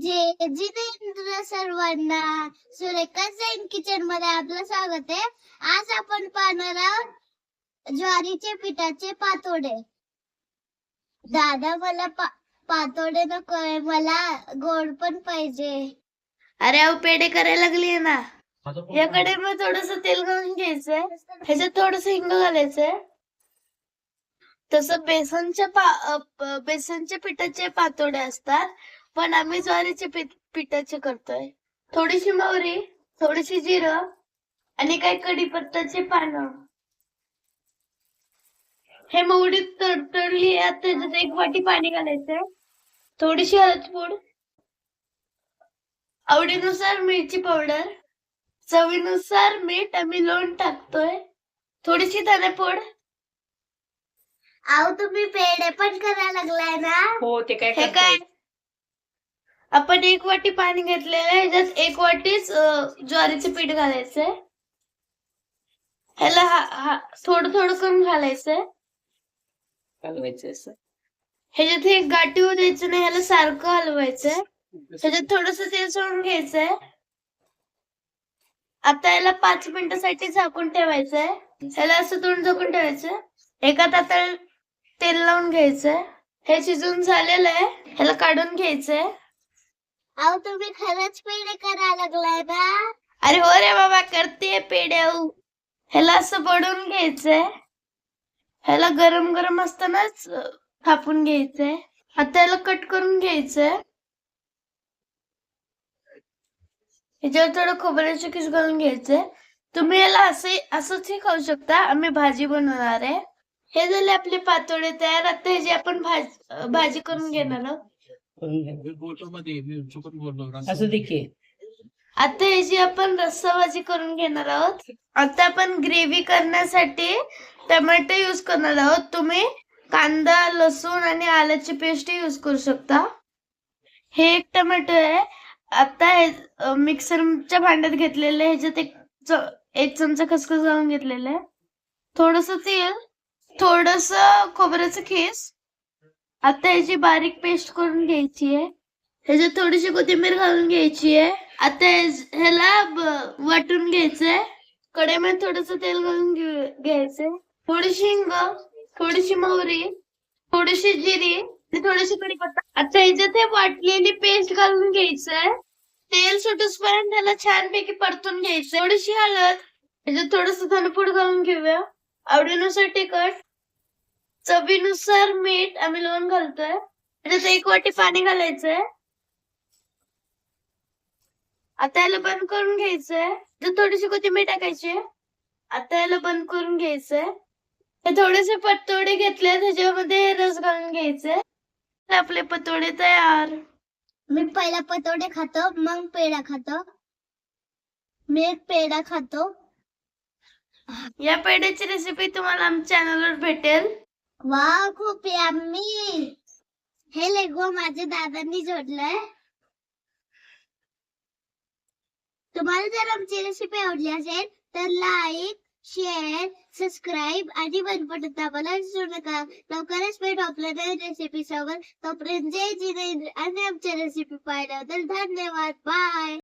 जे जितेंद्र सर्वांना सुरेखा जैन किचनमध्ये आपलं स्वागत आहे. आज आपण पाहणार आहोत ज्वारीचे पिठाचे पातोडे. दादा मला पा- पातोडे नकोय मला गोड पण पाहिजे. अरे अहो पेढे करायला लागली ना. याकडे मग थोडस तेल घालून घ्यायचंय. ह्याच्यात थोडस हिंग घालायचंय. तसं बेसनच्या बेसनच्या पिठाचे पातोडे असतात. पण आम्ही ज्वारीचे पीठ पिठाचे करतोय. थोडीशी मोहरी थोडीशी जिरं आणि काही कढीपत्त्याचे पानं. हे मोहरी तडतडली त्याच्यात एक वाटी पाणी घालायचंय. थोडीशी हळद पूड. आवडीनुसार मिरची पावडर. चवीनुसार मीठ आम्ही लोण टाकतोय. थोडीशी धनेपूड. अहो तुम्ही पेढे पण करायला लागलाय ना? हो ते काय हे काय? आपण एक वाटी पाणी घेतलेलं आहे. ह्याच्यात एक वाटीच ज्वारीचं पीठ घालायचंय. ह्याला हा- हा- थोडं थोडं करून घालायचंय. हलवायचं असं. ह्याच्यात हे गाठी होऊ द्यायचं नाही ह्याला सारखं हलवायचंय. ह्याच्यात थोडस तेल सोडून घ्यायचंय. आता याला पाच मिनिटासाठी झाकून ठेवायचंय. ह्याला असं तोंड झाकून ठेवायचं एका ताटाला तेल लावून घ्यायचंय. हे शिजून झालेलं आहे. ह्याला काढून घ्यायचंय. अहो तुम्ही खरंच पेढे करायला लागलाय ना अरे हो रे बाबा करते पेड्याऊ ह्याला असं बडवून घ्यायचंय. ह्याला गरम गरम असतानाच थापून घ्यायचंय. आता याला कट करून घ्यायचंय. ह्याच्यावर थोडं खोबऱ्याचे किस घालून घ्यायचंय. तुम्ही याला असे असंच खाऊ शकता. आम्ही भाजी बनवणार आहे. हे झाले आपले पातोडे तयार. आता ह्याची आपण भाजी भाजी करून घेणार आहोत. असं देखील आता याची आपण रस्साभाजी करून घेणार आहोत आता आपण ग्रेव्ही करण्यासाठी टोमॅटो यूज करणार आहोत. तुम्ही कांदा लसूण आणि आल्याची पेस्ट यूज करू शकता. हे एक टोमॅटो आहे. आता हे मिक्सरच्या भांड्यात घेतलेलं आहे. ह्याच्यात एक एक चमचा खसखस घालून घेतलेलं आहे. थोडस तेल थोडस खोबऱ्याचं खीस आता ह्याची बारीक पेस्ट करून घ्यायची आहे. ह्याच्यात थोडीशी कोथिंबीर घालून घ्यायची आहे. आता ह्याला वाटून घ्यायचंय. कढईमध्ये थोडस तेल घालून घ्यायचंय. थोडीशी हिंग थोडीशी मोहरी थोडीशी जिरी आणि थोडीशी कढीपत्ता आता ह्याच्यात हे वाटलेली पेस्ट घालून घ्यायचंय. तेल सुटूसपर्यंत त्याला छानपैकी परतून घ्यायचंय. थोडीशी हळद. ह्याच्यात थोडस धनपूड घालून घेऊया. आवडीनुसार तिखट चवीनुसार मीठ आम्ही लोण घालतोय. त्याच्यात एक वाटी पाणी घालायचंय. आता याला बंद करून घ्यायचंय. तर थोडीशी कोथिंबीर टाकायची. आता याला बंद करून घ्यायचंय. थोडेसे पतोडे घेतले त्याच्यामध्ये रस घालून घ्यायचे आपले पतोडे तयार. मी पहिला पतोडे खातो मग पेढा खातो. मी एक पेढा खातो. या पेढ्याची रेसिपी तुम्हाला आमच्या चॅनलवर भेटेल. वा खूप यम्मी हे लेगो माझ्या दादांनी जोडलंय. तुम्हाला जर आमची रेसिपी आवडली असेल तर लाईक शेअर सबस्क्राईब आणि बनपट दाबायला विसरू नका. लवकरच भेटू आपल्या नवीन रेसिपी सोबत. तोपर्यंत जय जिनेंद्र आणि आमच्या रेसिपी पाहिल्याबद्दल धन्यवाद. बाय